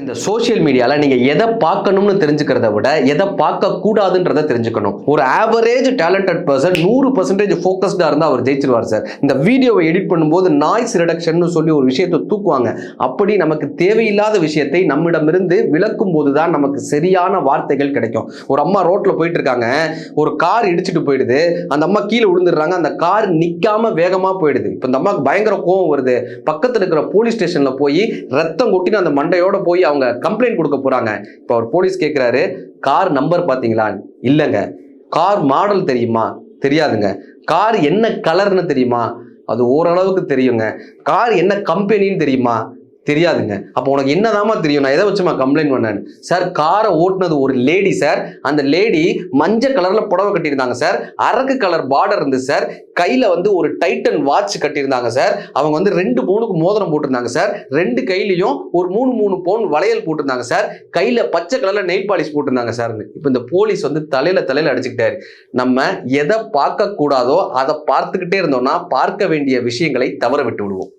இந்த சோஷியல் மீடியால நீங்க எதை பார்க்கணும்னு தெரிஞ்சுக்கிறத விட எதை பார்க்க கூடாதுன்றத தெரிஞ்சுக்கணும். ஒரு ஆவரேஜ் டேலண்டட் பர்சன் நூறு பர்சன்டேஜ் ஃபோக்கஸ்டா இருந்தா அவர் ஜெயிச்சிருவார் சார். இந்த வீடியோவை எடிட் பண்ணும்போது நாய்ஸ் ரிடக்ஷன் சொல்லி ஒரு விஷயத்தை தூக்குவாங்க. அப்படி நமக்கு தேவையில்லாத விஷயத்தை நம்மிடமிருந்து விளக்கும் போது தான் நமக்கு சரியான வார்த்தைகள் கிடைக்கும். ஒரு அம்மா ரோட்ல போயிட்டு இருக்காங்க ஒரு கார் இடிச்சிட்டு போயிடுது. அந்த அம்மா கீழே விழுந்துடுறாங்க. அந்த கார் நிக்காம வேகமா போயிடுது. இப்போ இந்த அம்மாவுக்கு பயங்கர கோவம் வருது. பக்கத்துல இருக்கிற போலீஸ் ஸ்டேஷன்ல போய் ரத்தம் கொட்டின அந்த மண்டையோட போய் அவங்க கம்ப்ளைண்ட் கொடுக்க போறாங்க. இப்போ அவர் போலீஸ் கேட்குறாரு கார் நம்பர் பார்த்தீங்களா இல்லைங்க. கார் மாடல் தெரியுமா? தெரியாதுங்க. கார் என்ன கலர்னு தெரியுமா? அது ஓரளவுக்கு தெரியுங்க. கார் என்ன கம்பெனின்னு தெரியுமா? தெரியாதுங்க. அப்போ உனக்கு என்னதாம்மா தெரியும்? நான் எதை வச்சுமா கம்ப்ளைண்ட் பண்ணேன் சார் காரை ஓட்டுனது ஒரு லேடி சார் அந்த லேடி மஞ்சள் கலரில் புடவை கட்டியிருந்தாங்க சார் அரக்கு கலர் பார்டர் இருந்து சார் கையில் வந்து ஒரு டைட்டன் வாட்ச் கட்டியிருந்தாங்க சார் அவங்க வந்து ரெண்டு பவுனுக்கு மோதிரம் போட்டிருந்தாங்க சார் ரெண்டு கையிலையும் ஒரு மூணு மூணு பவுன் வளையல் போட்டிருந்தாங்க சார் கையில் பச்சை கலரில் நெயில் பாலிஷ் போட்டிருந்தாங்க சார்னு இப்போ இந்த போலீஸ் வந்து தலையில் தலையில் அடிச்சுக்கிட்டாரு. நம்ம எதை பார்க்கக்கூடாதோ அதை பார்த்துக்கிட்டே இருந்தோம்னா பார்க்க வேண்டிய விஷயங்களை தவற விட்டு விடுவோம்